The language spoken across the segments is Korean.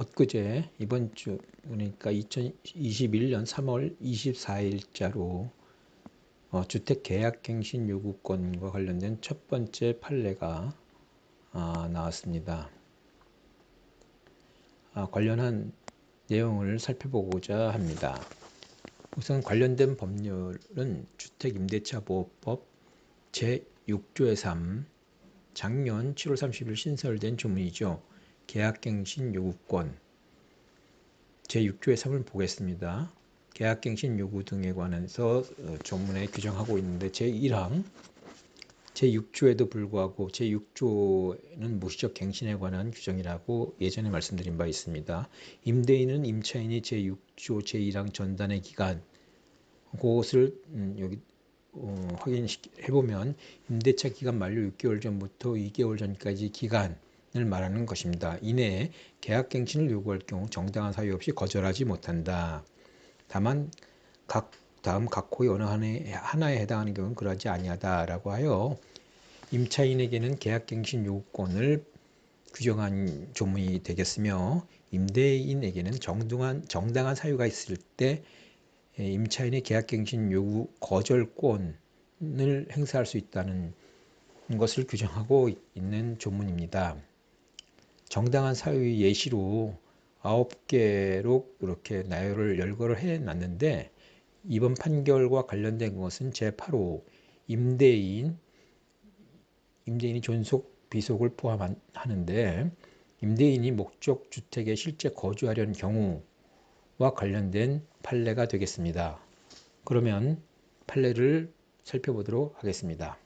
엊그제 이번 주 그러니까 2021년 3월 24일자로 어, 주택 계약갱신 요구권과 관련된 첫 번째 판례가 아, 나왔습니다. 아, 관련한 내용을 살펴보고자 합니다. 우선 관련된 법률은 주택임대차보호법 제6조의 3 작년 7월 30일 신설된 조문이죠. 계약갱신 요구권 제6조의 3을 보겠습니다. 계약갱신 요구 등에 관해서 어, 조문에 규정하고 있는데 제1항 제6조에도 불구하고 제6조는 무시적 갱신에 관한 규정이라고 예전에 말씀드린 바 있습니다. 임대인은 임차인이 제6조 제1항 전단의 기간 그것을 음, 여기 어, 확인해 보면 임대차 기간 만료 6개월 전부터 2개월 전까지 기간 을 말하는 것입니다. 이내에 계약갱신을 요구할 경우 정당한 사유 없이 거절하지 못한다. 다만 각 다음 각 호의 어느 하나에 해당하는 경우는 그러지 아니하다라고 하여 임차인에게는 계약갱신 요구권을 규정한 조문이 되겠으며 임대인에게는 정당한, 정당한 사유가 있을 때 임차인의 계약갱신 요구 거절권을 행사할 수 있다는 것을 규정하고 있는 조문입니다. 정당한 사유의 예시로 아홉 개로 이렇게 나열을 열거를 해 놨는데 이번 판결과 관련된 것은 제8호 임대인 임대인이 존속 비속을 포함하는데 임대인이 목적 주택에 실제 거주하려는 경우와 관련된 판례가 되겠습니다. 그러면 판례를 살펴보도록 하겠습니다.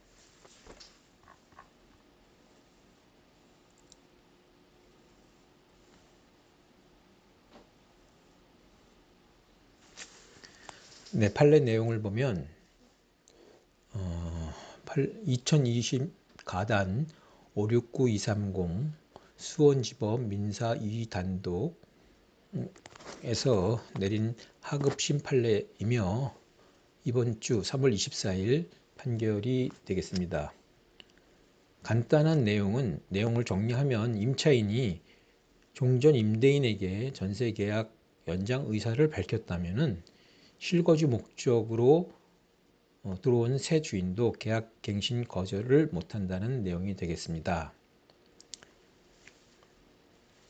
네, 판례 내용을 보면 어, 2020 가단 569230 수원지법 민사 2단독에서 내린 하급 심 판례이며 이번 주 3월 24일 판결이 되겠습니다. 간단한 내용은 내용을 정리하면 임차인이 종전 임대인에게 전세 계약 연장 의사를 밝혔다면 실거주 목적으로 어, 들어온 새 주인도 계약 갱신 거절을 못한다는 내용이 되겠습니다.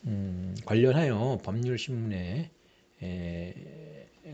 음, 관련하여 법률신문에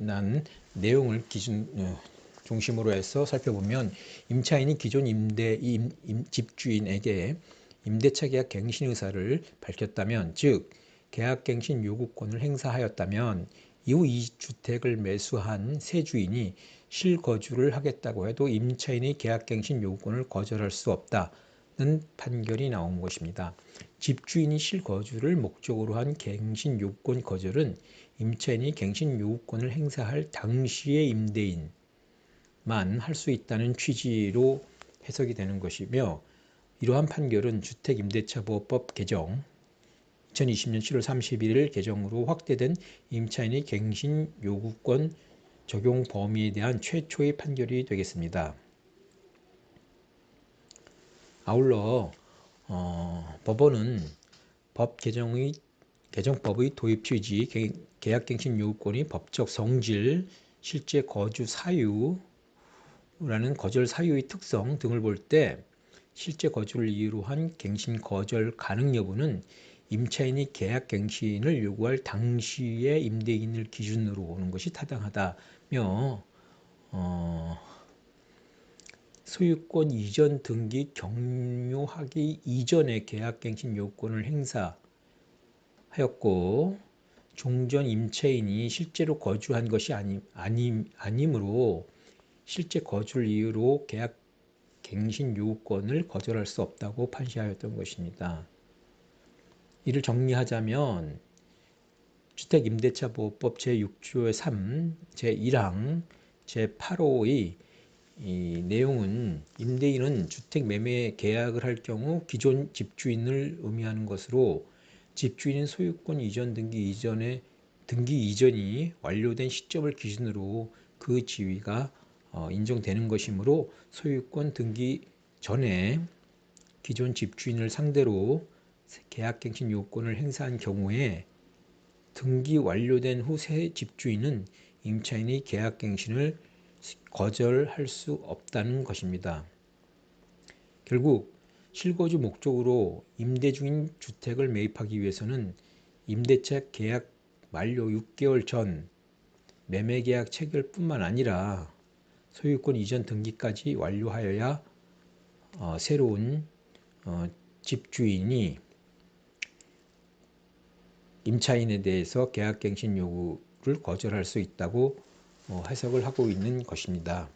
난 내용을 기준 어, 중심으로 해서 살펴보면 임차인이 기존 임대 임, 임, 집주인에게 임대차 계약 갱신 의사를 밝혔다면 즉 계약 갱신 요구권을 행사하였다면 이후 이 주택을 매수한 새 주인이 실거주를 하겠다고 해도 임차인의 계약갱신 요구권을 거절할 수 없다는 판결이 나온 것입니다. 집주인이 실거주를 목적으로 한 갱신 요구권 거절은 임차인이 갱신 요구권을 행사할 당시의 임대인만 할 수 있다는 취지로 해석이 되는 것이며 이러한 판결은 주택임대차보호법 개정 2020년 7월 31일 개정으로 확대된 임차인의 갱신 요구권 적용 범위에 대한 최초의 판결이 되겠습니다. 아울러 어, 법원은 법 개정의 개정법의 도입 취지, 계약갱신 요구권이 법적 성질, 실제 거주 사유라는 거절 사유의 특성 등을 볼 때 실제 거주를 이유로 한 갱신 거절 가능 여부는 임차인이 계약 갱신을 요구할 당시의 임대인을 기준으로 오는 것이 타당하다며 어, 소유권 이전 등기 격려하기 이전에 계약갱신 요건을 행사하였고 종전 임차인이 실제로 거주한 것이 아니, 아니, 아니므로 실제 거주를 이유로 계약 갱신 요건을 거절할 수 없다고 판시하였던 것입니다. 이를 정리하자면 주택임대차보호법 제6조의 3, 제1항, 제8호의 이 내용은 임대인은 주택 매매 계약을 할 경우 기존 집주인을 의미하는 것으로 집주인은 소유권 이전 등기 이전에 등기 이전이 완료된 시점을 기준으로 그 지위가 어, 인정되는 것이므로 소유권 등기 전에 기존 집주인을 상대로 계약갱신 요건을 행사한 경우에 등기 완료된 후 새 집주인은 임차인의 계약갱신을 거절할 수 없다는 것입니다. 결국 실거주 목적으로 임대 중인 주택을 매입하기 위해서는 임대차 계약 만료 6개월 전 매매계약 체결뿐만 아니라 소유권 이전 등기까지 완료하여야 어, 새로운 어, 집주인이 임차인에 대해서 계약갱신 요구를 거절할 수 있다고 어, 해석을 하고 있는 것입니다.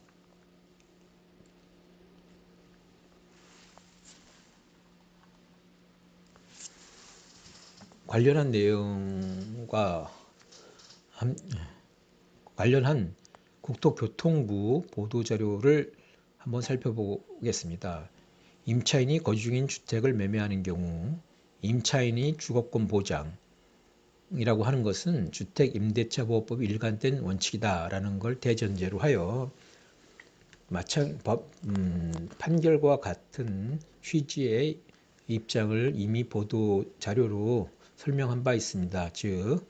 관련한 내용과 함, 관련한 국토교통부 보도자료를 한번 살펴보겠습니다. 임차인이 거주 중인 주택을 매매하는 경우 임차인이 주거권 보장 이라고 하는 것은 주택 임대차 보호법 일관된 원칙이다라는 걸 대전제로 하여 마찬 법 음, 판결과 같은 취지의 입장을 이미 보도 자료로 설명한 바 있습니다. 즉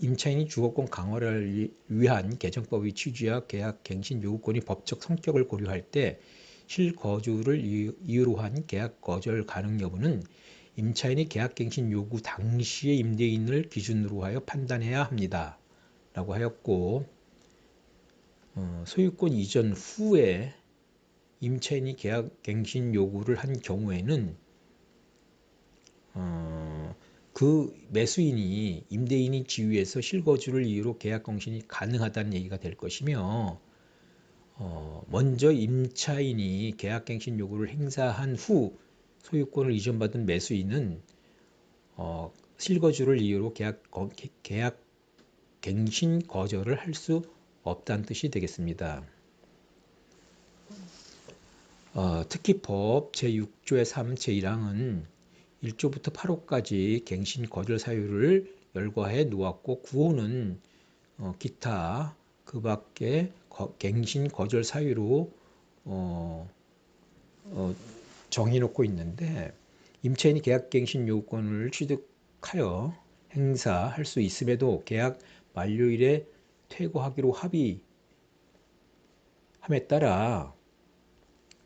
임차인이 주거권 강화를 위한 개정법의 취지와 계약 갱신 요구권이 법적 성격을 고려할 때 실거주를 이유로 한 계약 거절 가능 여부는 임차인이 계약갱신 요구 당시의 임대인을 기준으로 하여 판단해야 합니다. 라고 하였고 어, 소유권 이전 후에 임차인이 계약갱신 요구를 한 경우에는 어, 그 매수인이 임대인이 지위에서 실거주를 이유로 계약갱신이 가능하다는 얘기가 될 것이며 어, 먼저 임차인이 계약갱신 요구를 행사한 후 소유권을 이전받은 매수인은 어, 실거주를 이유로 계약, 계약 갱신 거절을 할 수 없다는 뜻이 되겠습니다. 어, 특히 법 제6조의 3, 제1항은 1조부터 8호까지 갱신 거절 사유를 열거해 놓았고 9호는 어, 기타 그 밖에 갱신 거절 사유로 어, 어, 정해놓고 있는데 임차인이 계약갱신 요건을 취득하여 행사할 수 있음에도 계약 만료일에 퇴거하기로 합의함에 따라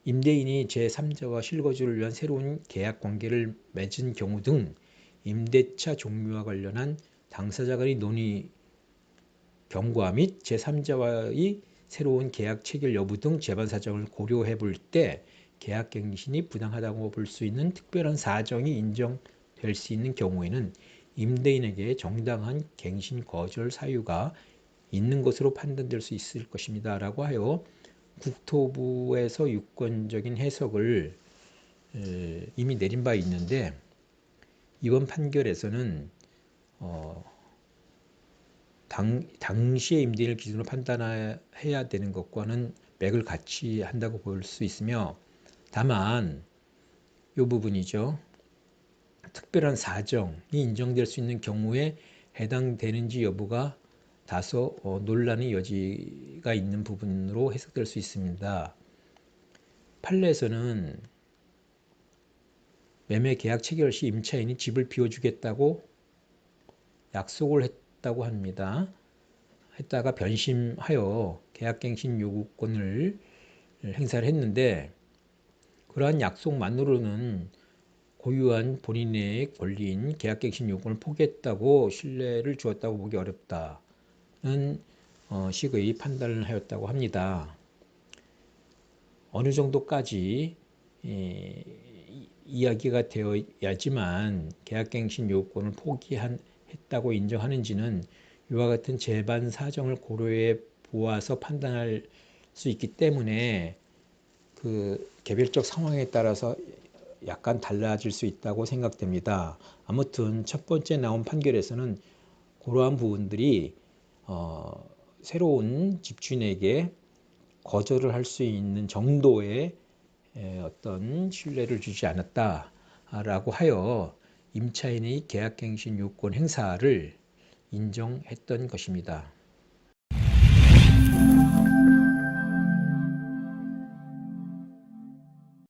임대인이 제3자와 실거주를 위한 새로운 계약 관계를 맺은 경우 등 임대차 종류와 관련한 당사자 간의 논의 경과 및 제3자와의 새로운 계약 체결 여부 등 재반 사정을 고려해 볼 때 계약갱신이 부당하다고 볼 수 있는 특별한 사정이 인정될 수 있는 경우에는 임대인에게 정당한 갱신 거절 사유가 있는 것으로 판단될 수 있을 것입니다. 라고 하여 국토부에서 유권적인 해석을 이미 내린 바 있는데 이번 판결에서는 어, 당, 당시의 임대인을 기준으로 판단해야 되는 것과는 맥을 같이 한다고 볼 수 있으며 다만 이 부분이죠. 특별한 사정이 인정될 수 있는 경우에 해당되는지 여부가 다소 어, 논란의 여지가 있는 부분으로 해석될 수 있습니다. 판례에서는 매매 계약 체결 시 임차인이 집을 비워주겠다고 약속을 했다고 합니다. 했다가 변심하여 계약갱신 요구권을 행사를 했는데 그러한 약속만으로는 고유한 본인의 권리인 계약갱신 요구를 포기했다고 신뢰를 주었다고 보기 어렵다는 어, 식의 판단을 하였다고 합니다. 어느 정도까지 예, 이야기가 되어야지만 계약갱신 요건을 포기했다고 인정하는지는 이와 같은 재반 사정을 고려해 보아서 판단할 수 있기 때문에 그 개별적 상황에 따라서 약간 달라질 수 있다고 생각됩니다. 아무튼 첫 번째 나온 판결에서는 그러한 부분들이 어, 새로운 집주인에게 거절을 할 수 있는 정도의 어떤 신뢰를 주지 않았다라고 하여 임차인의 계약갱신 요건 행사를 인정했던 것입니다.